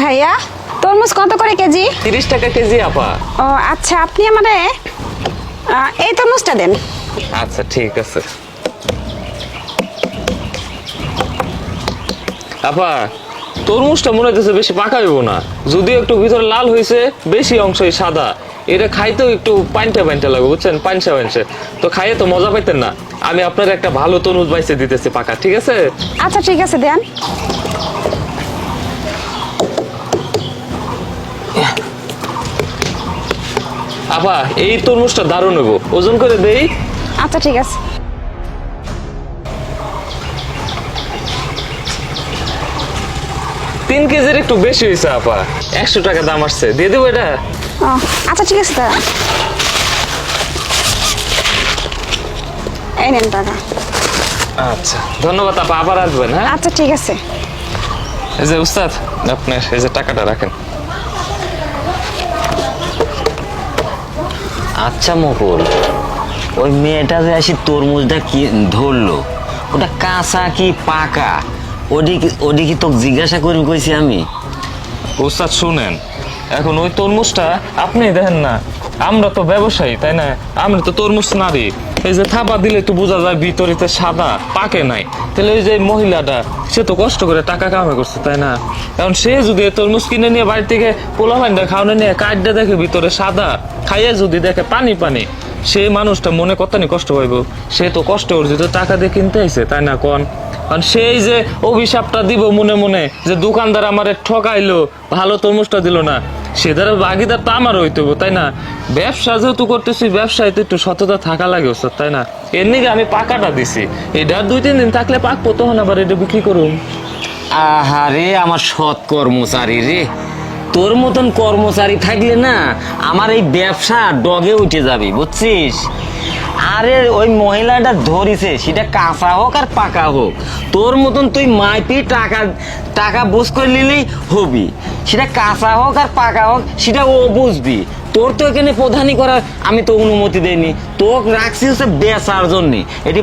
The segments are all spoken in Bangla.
ভাইয়া তরমুজ কত করে কেজি? তিরিশ টাকা কেজি আপা। ও আচ্ছা আপনি আমারে আহ, এই তরমুজটা দেন। আচ্ছা ঠিক আছে। আপা তরমুজটা মনে হচ্ছে বেশি পাকা হইব না। যদিও একটু ভিতরে লাল হয়েছে বেশি অংশই সাদা। এটা খাইতেও একটু পাইনটা পাইনটা লাগবে বুঝছেন? পাইনসা পাইনসা তো খাইয়ে তো মজা পাইতেন না। আমি আপনার একটা ভালো তরমুজ বাইসে দিতেছি পাকা ঠিক আছে? আচ্ছা ঠিক আছে দেন। আপা এই তরমুজটা দারুণ হইব। ওজন করে দেই। আচ্ছা ঠিক আছে। তিন কেজির একটু বেশি হয়েছে আপা। একশো টাকা দাম আসছে। দিয়ে দেবো এটা? ও আচ্ছা ঠিক আছে দাঁড়ান। এই নেন টাকা। আচ্ছা ধন্যবাদ আপা। আবার আসবেন হ্যাঁ? আচ্ছা ঠিক আছে। এই যে উস্তাদ আপনার এই যে টাকাটা রাখেন। আচ্ছা মকুল, ওই মেয়েটা যে আসি তরমুজটা কি ধরলো? ওটা কাঁচা কি পাকা? ওদিকে ওদিকে তোকে জিজ্ঞাসা করি কইছি আমি। ওস্তাদ শুনেন এখন ওই তরমুজটা আপনি দেখেন না, আমরা তো ব্যবসায়ী, তাই না? আমরা তো তরমুজ নারী। এই যে থাপা দিলে তো বোঝা যায় ভিতরিতে সাদা, পাকে নাই। তাহলে ওই যে মহিলাটা, সে তো কষ্ট করে টাকা কামাই করছে, তাই না? এখন সে যদি তরমুজ কিনে নিয়ে বাড়ি থেকে পোলা ভাইন্ডা খাওয়ানো নিয়ে কাঠটা দেখে ভিতরে সাদা, খাইয়ে যদি দেখে পানি পানি, সে মানুষটা মনে কতনি কষ্ট পাইব? সে তো কষ্ট অর্জিত টাকা দিয়ে কিনতে আইছে, তাই না, কন? কারণ সেই যে অভিশাপটা দিব মনে মনে, যে দোকানদার আমারে ঠকাইলো, ভালো তরমুজটা দিল না সেটার বাগিদার তো আমার হইতে তাই না? ব্যবসা যেহেতু করতেছি, ব্যবসায় তো একটু সততা থাকা লাগে, ওস্তাদ, তাই না? এর নিকে আমি পাকাটা দিছি। এটা দুই তিন দিন থাকলে পাক পাকবো তখন আবার এটা বিক্রি করুন আহারে, আমার সৎ কর্মচারী রে। তোর মতন কর্মচারী থাকলে না, আমার এই ব্যবসা ডগে উঠে যাবে, বুঝছিস? আরে, ওই মহিলাটা ধরিছে। সেটা কাঁচা হোক আর পাকা হোক। তোর মতন তুই মাইপি টাকা টাকা বুঝ করে নিলেই হবি। সেটা কাঁচা হোক আর পাকা হোক, সেটা ও বুঝবি। তোর তো এখানে প্রধানই করার, আমি তো অনুমতি দেইনি। তোকে রাখছি হচ্ছে বেচার জন্য। এটি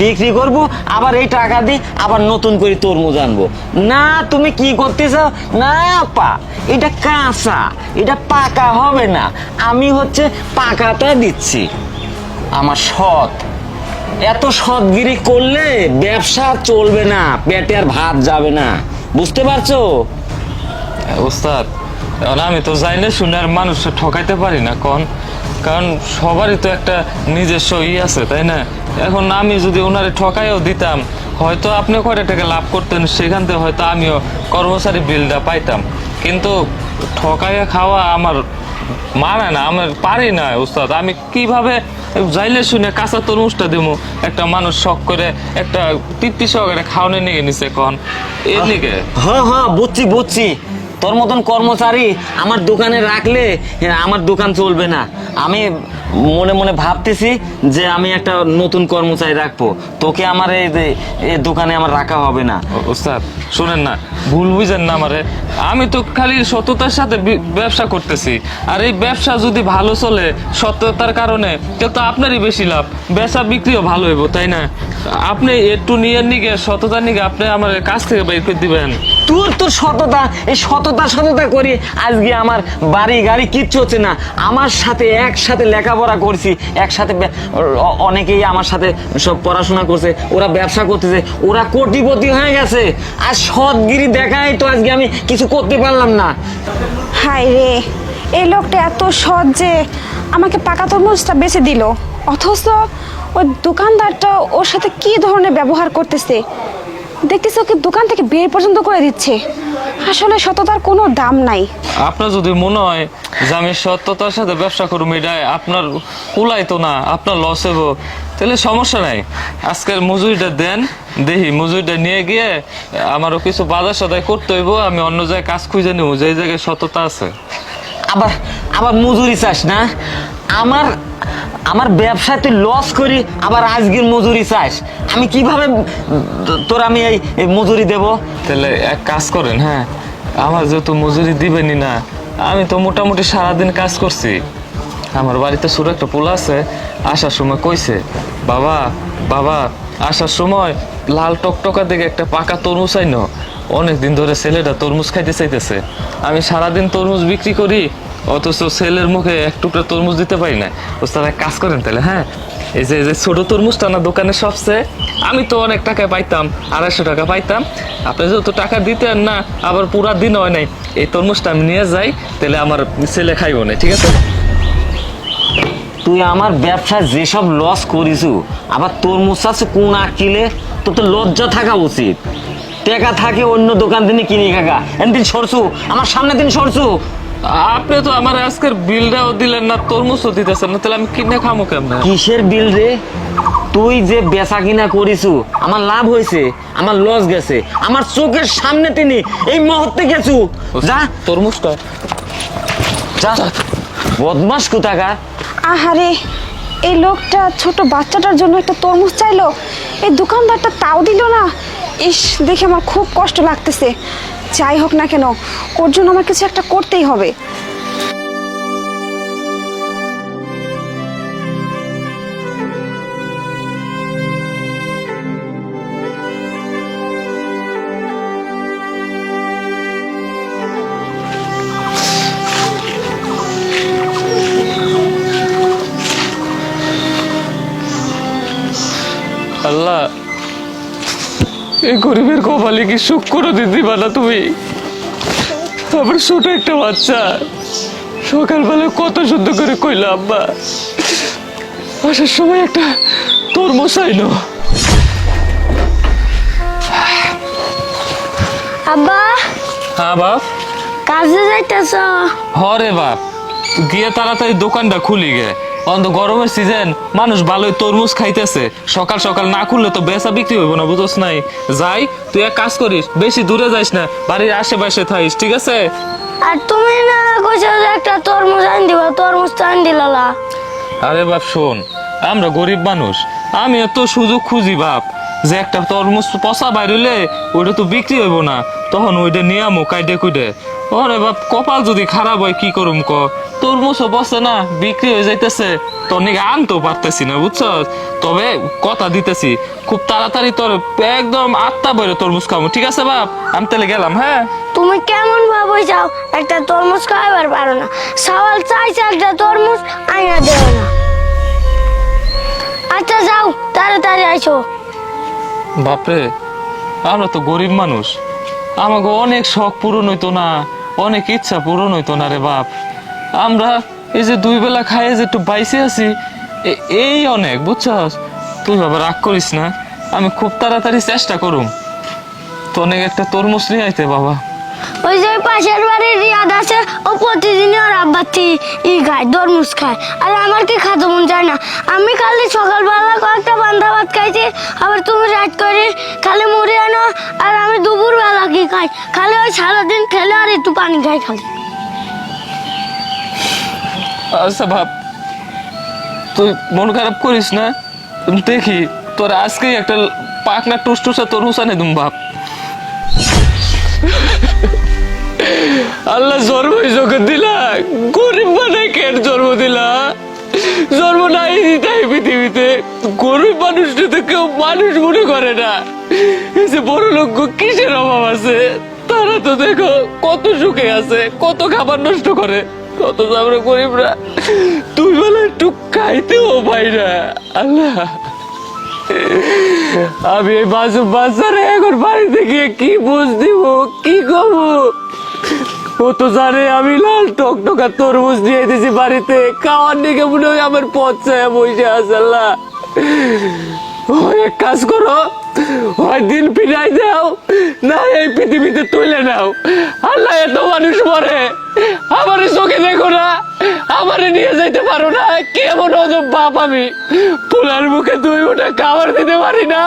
বিক্রি করব, আবার এই টাকা দিয়ে আবার নতুন করে তরমুজ আনব। না, তুমি কি করতেছ? না পা এটা কাঁচা, এটা পাকা হবে না। আমি হচ্ছে পাকাটা দিচ্ছি। আমার সৎ। এত সৎগিরি করলে ব্যবসা চলবে না, পেটে আর ভাত যাবে না। বুঝতে পারছ? ওস্তাদ আমি তো জানি না শুনে আর মানুষকে ঠকাইতে পারি না, কন। কারণ সবারই তো একটা নিজস্ব ই আছে, তাই না? এখন আমি যদি ওনারে ঠকাইও দিতাম, হয়তো আপনি কয়টা টাকা লাভ করতেন, সেখান থেকে হয়তো আমিও কর্মচারী বিলটা পাইতাম। কিন্তু ঠকাইয়া খাওয়া আমার মানে না, আমার পারি না উস্তাদ আমি কীভাবে যাইলে শুনে কাঁচা তরমুজটা দিমু। একটা মানুষ শখ করে একটা তৃপ্তি সহকারে খাওয়ানো নিয়ে নিছে এখন। এর হ্যাঁ হ্যাঁ বুঝছি বুঝছি। তোর মতন কর্মচারী আমার দোকানে রাখলে হ্যাঁ, আমার দোকান চলবে না। আমি মনে মনে ভাবতেছি যে আমি একটা নতুন কর্মচারী রাখব। তোকে আমার এই এই দোকানে আমার রাখা হবে না। ওস্তাদ শুনেন না ভুল বুঝেন না আমারে। আমি তো খালি সততার সাথে ব্যবসা করতেছি। আর এই ব্যবসা যদি ভালো চলে সততার কারণে তো আপনারই বেশি লাভ। বেচা বিক্রিও ভালো হইব তাই না? আপনি একটু নিয়ে নিগে সততার নিগে আপনি আমার কাছ থেকে বের করে দিবেন। তোর তোর সততা এই সততা সততা করি আজকে আমার বাড়ি গাড়ি কিচ্ছু হচ্ছে না। আমার সাথে একসাথে লেখাপড়া করছি, একসাথে অনেকেই আমার সাথে সব পড়াশোনা করছে, ওরা ব্যবসা করতেছে, ওরা কোটিপতি হয়ে গেছে। আর সৎগিরি দেখাই তো আজকে আমি কিছু করতে পারলাম না। হাই রে, এই লোকটা এত সৎ যে আমাকে পাকা তরমুজটা বেছে দিল। অথচ ওই দোকানদারটা ওর সাথে কি ধরনের ব্যবহার করতেছে? দেখতেছে ওকে দোকান থেকে বের পর্যন্ত করে দিচ্ছে। আসলে সততার কোনো দাম নাই। আপনার যদি মনে হয় যে আমি সত্যতার সাথে ব্যবসা করব এটা আপনার কুলাই তো না আপনার লস হব তাহলে সমস্যা নাই। আজকের মজুরিটা দেন দেখি মজুরিটা নিয়ে গিয়ে আমারও কিছু বাজার সদাই করতে হইব আমি অন্য জায়গায় কাজ খুঁজে নেব যে জায়গায় সততা আছে। আবার আবার মজুরি চাস না? আমার আমার ব্যবসায় তুই লস করি, আবার আজকের মজুরি চাস। আমি কীভাবে তোর আমি এই মজুরি দেবো? তাহলে এক কাজ করেন হ্যাঁ? আমার যেহেতু মজুরি দিবেনই না, আমি তো মোটামুটি সারাদিন কাজ করছি। আমার বাড়িতে ছোট একটা পোলা আছে, আসার সময় কইছে, বাবা বাবা, আসার সময় লাল টকটকা দেখে একটা পাকা তরমুজ আইন। অনেক দিন ধরে ছেলেটা তরমুজ খাইতে চাইতেছে। আমি সারাদিন তরমুজ বিক্রি করি অথচ ছেলের মুখে এক টুকরা তরমুজ দিতে পারি না। ওস্তাদ, এক কাজ করেন তাহলে হ্যাঁ? এই যে যে ছোট তরমুজটা না দোকানে সবচেয়ে, আমি তো অনেক টাকায় পাইতাম, আড়াইশো টাকা পাইতাম। আপনি যেহেতু টাকা দিতেন না, আবার পুরা দিন হয় নাই। এই তরমুজটা আমি নিয়ে যাই, তাহলে আমার ছেলে খাইব না, ঠিক আছে? তুই আমার ব্যবসায় যেসব লস করিছু, আবার তোর মুসাচ্ছে কোন আকিলে, তোর তো লজ্জা থাকা উচিত। টাকা থাকে অন্য দোকান থেকে কিনি, কাকা। দিন সরছু, আমার সামনে দিন সরছু। আপনি তো আমার আজকের বিলটাও দিলেন না তরমুজও দিতেছেন না তাহলে আমি কিনে খামো কেমন? কিসের বিল রে? তুই যে বেচা কিনা করিছু আমার লাভ হয়েছে আমার লস গেছে আমার চোখের সামনে তিনি এই মুহূর্তে গেছু। যা। তরমুজটা। যা। বদমাস কোথাকার? আহারে এই লোকটা ছোট বাচ্চাটার জন্য একটা তরমুজ চাইলো এই দোকানদারটা তাও দিল না। ইস দেখে আমার খুব কষ্ট লাগতেছে। যাই হোক না কেন ওর জন্য আমার কিছু একটা করতেই হবে। আল্লাহ এই গরিবের কপালে কি সুখ করে দিতে না তুমি? তারপর ছোট একটা বাচ্চা। সকালবেলা কত শুদ্ধ করে কইলা আব্বা আসার সময় একটা তরমুজ আইলো। আব্বা হ্যাঁ বাপ? কাজে যাইতেছ? হরে বাপ। গিয়ে তাড়াতাড়ি দোকানটা খুলি গে। অন্ত গরমের সিজন মানুষ ভালোই তরমুজ খাইতেছে। সকাল সকাল না খুললে তো বেচা বিক্রি হইব না বুঝোস নাই। যাই তুই এক কাজ করিস বেশি দূরে যাইস না বাড়ির আশেপাশে থাইস ঠিক আছে? আর তুমি না কইছো যে একটা তরমুজ আন দিবা তরমুজ তো আন দিলালা আরে বাপ শোন আমরা গরিব মানুষ আমি এত সুযোগ খুঁজি বাপ যে একটা তরমুজ পচা বাইরলে ওইটা তো বিক্রি হইব না তখন ওইটা নিয়ে আমো কাইডে কুইডে। ওরে বাপ কপাল যদি খারাপ হয় কি করুম ক? তরমুজও বসে না বিক্রি হয়ে যাইতেছে। তোর নিকে আনতেও পারতেছি না বুঝছ? তবে কথা দিতেছি খুব তাড়াতাড়ি তোর একদম আত্মা বইরে তরমুজ খাব ঠিক আছে বাপ? আমি তাহলে গেলাম হ্যাঁ? তুমি কেমন ভাবে যাও একটা তরমুজ খাইবার পারো না। সওয়াল চাইছে একটা তরমুজ আইনা দেও না। আচ্ছা যাও তাড়াতাড়ি আইছো বাপরে আমরা তো গরিব মানুষ। আমাকে অনেক শখ পূরণ হইতো না। অনেক ইচ্ছা পূরণ হইতো না রে বাপ। আমরা এই যে দুই বেলা খাইয়ে যে একটু বাইসে আছি এই অনেক, বুঝছস? তুই বাবা রাগ করিস না, আমি খুব তাড়াতাড়ি চেষ্টা করুম। তো অনেক একটা তরমুজ নিয়ে আইতে বাবা। ওই যে পাশের বাড়ির রিয়াদ আছে, ও প্রতিদিনই ওর ই খায় খায়। আর আমার কি খাতে মন চায় না? আমি খালি সকালবেলা কয়েকটা বান্ধা ভাত খাইছি, আবার তুমি রাত করে খালি মুড়ি আনো, আর আমি দুপুরবেলা কি খাই? খালি ওই সারাদিন খেলে আর একটু পানি খাই খালি। আচ্ছা বাপ তুই মন খারাপ করিস না? দেখি, তোর আজকেই একটা পাকনা টুসটুসা তোর হুসানে দুম বাপ আল্লাহ জন্ম চোখে দিলা, গরিব বানাই কেন জন্ম দিলা। জন্ম নাই দিতাই পৃথিবীতে, গরিব মানুষটা তো কেউ মানুষ মনে করে না। এই যে বড় লোক কিসের অভাব আছে? তারা তো দেখো কত সুখে আছে, কত খাবার নষ্ট করে, কত আমরা গরিবরা। তুই বেলা একটু খাইতেও পাই না, আল্লাহ। আমি এই বাসু বাচ্চারা এখন বাড়িতে গিয়ে কি বুঝ দিব, কি কব ও তো জানে আমি লাল টকটকা তরমুজ দিয়ে দিয়েছি বাড়িতে। খাওয়ার দিকে মনে হয় আমার পথ চায় বসে আছে, আল্লাহ। এক কাজ করো হয় দিন ফিরাই দাও, না এই পৃথিবীতে তুলে নাও। আল্লাহ এত মানুষ মরে, আমারে চোখে দেখো না, আমারে নিয়ে যাইতে পারো না। কেমন অজব বাপ আমি। পোলার মুখে দুই ওটা খাবার দিতে পারি না।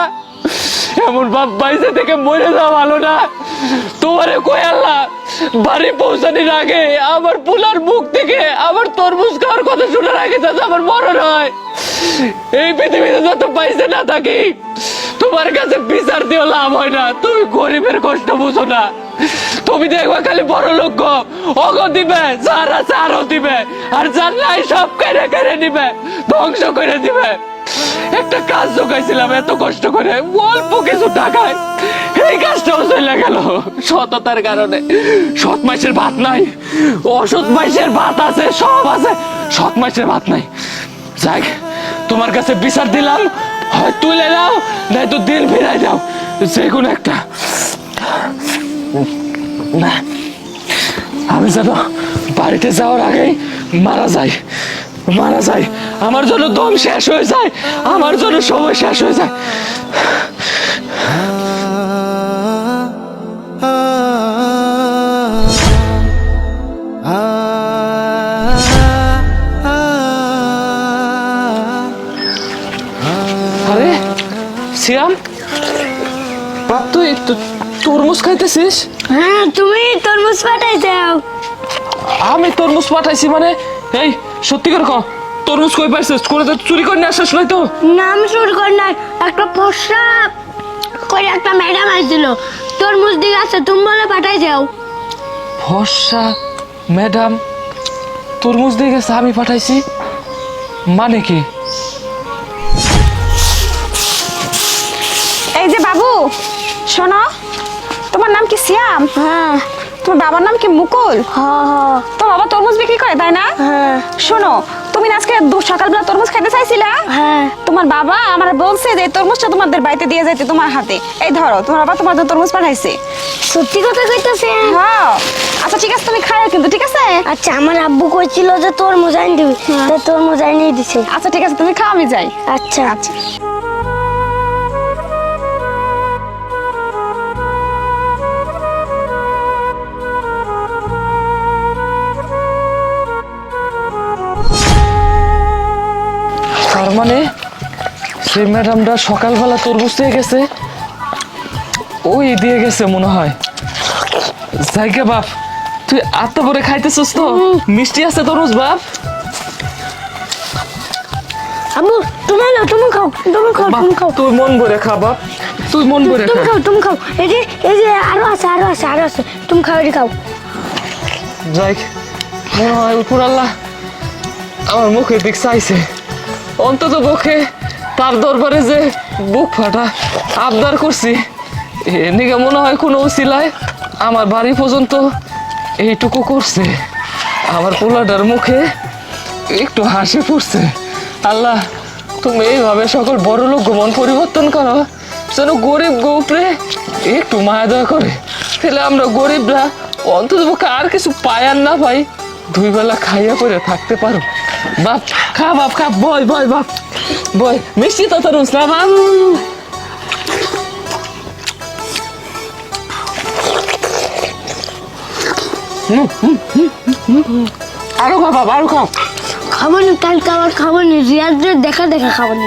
এমন বাপ বাইসে থেকে মরে যাওয়া ভালো না তোমারে কই আল্লাহ? বাড়ি পৌঁছানোর আগে আমার পোলার মুখ থেকে আমার তরমুজ খাওয়ার কথা শোনার আগে যাতে আমার মরণ হয়। এই পৃথিবীতে যত পয়সা না থাকি, তোমার কাছে বিচার দিয়ে লাভ হয় না। তুমি গরিবের কষ্ট বুঝো না। তুমি দেখবা খালি বড় লোক অগ দিবে, যারা চারও দিবে। আর যার নাই সব কেড়ে কেড়ে নিবে, ধ্বংস করে দিবে। একটা কাজ জোগাইছিলাম এত কষ্ট করে, অল্প কিছু টাকায় এই কাজটাও চলে গেল। সততার কারণে। সৎ মাসের ভাত নাই, অসৎ মাসের ভাত আছে, সব আছে। সৎ মাসের ভাত নাই। তোমার কাছে বিচার দিলাম, হয় তুলে নাও, নাই তো দিন ফিরাই দাও যে কোনো একটা আমি যেন বাড়িতে যাওয়ার আগেই মারা যাই। মারা যাই আমার জন্য দম শেষ হয়ে যায়। আমার জন্য সময় শেষ হয়ে যায়। আরে সিয়াম বাপ তুই তরমুজ খাইতেছিস? হ্যাঁ তুমি তরমুজ পাঠাই দাও। আমি তরমুজ পাঠাইছি মানে এই সত্যি করে কও তরমুজ কই পাইছিস? করে তো চুরি করে নিয়ে আসিস নাই তো? নাম শুরু কর না একটা ফসা করে একটা ম্যাডাম আসছিল তরমুজ দিকে আছে তুমি বলে পাঠাই দাও। ফর্সা ম্যাডাম তরমুজ দিয়ে গেছে আমি পাঠাইছি। মানে কি? এই যে বাবু শোনো তোমার নাম কি সিয়াম হ্যাঁ। তোমার বাবার নাম কি মুকুল? হ্যাঁ হ্যাঁ। তোমার বাবা তরমুজ বিক্রি করে তাই না? হ্যাঁ। শোনো তুমি আজকে সকালবেলা তরমুজ খাইতে চাইছিলা? হ্যাঁ। তোমার বাবা আমার বলছে যে তরমুজটা তোমাদের বাড়িতে দিয়ে যাইতে তোমার হাতে। এই ধরো তোমার বাবা তোমার জন্য তরমুজ পাঠাইছে। সত্যি কথা কইতাছে হ্যাঁ। আচ্ছা ঠিক আছে তুমি খাও কিন্তু ঠিক আছে? আচ্ছা আমার আব্বু কইছিল যে তরমুজ আইন দিবি তরমুজ আইনিয়ে দিছে। আচ্ছা ঠিক আছে তুমি খাও আমি যাই। আচ্ছা। আচ্ছা। সেই ম্যাডামটা সকালবেলা তরমুজ দিয়ে গেছে। ওই দিয়ে গেছে মনে হয়। জায়গা বাপ তুই আত্মা পরে খাইতেছিস তো। মিষ্টি আছে তরমুজ বাপ। আব্বু তুমি নাও তুমি খাও তুমি খাও তুমি খাও। তুই মন ভরে খা বাপ। তুই মন ভরে তুমি খাও তুমি খাও। এই যে এই যে আরও আছে আরও আছে আরও আছে। তুমি খাও এটি খাও। যাই মনে হয় উপর আল্লাহ আমার মুখের দিক চাইছে। অন্তত পক্ষে তার দরবারে যে বুক ফাটা আবদার করছি এদিকে মনে হয় কোনো উচিলায় আমার বাড়ি পর্যন্ত এইটুকু করছে। আমার পোলাটার মুখে একটু হাসি পড়ছে আল্লাহ, তুমি এইভাবে সকল বড় লোক মন পরিবর্তন করো, যেন গরিব গৌপরে একটু মায়া দয়া করে। তাহলে আমরা গরিবরা অন্তত পক্ষে আর কিছু পাই আর না পাই দুই বেলা খাইয়া করে থাকতে পারো। বাপ, খা বাপ, খা বয় বয় বাপ। হুম, হুম, হুম, হুম, হুম। আরও খা বাপ আরও খাও খাব না কালকে আবার খাব না রিয়াজদের দেখা দেখা খাব না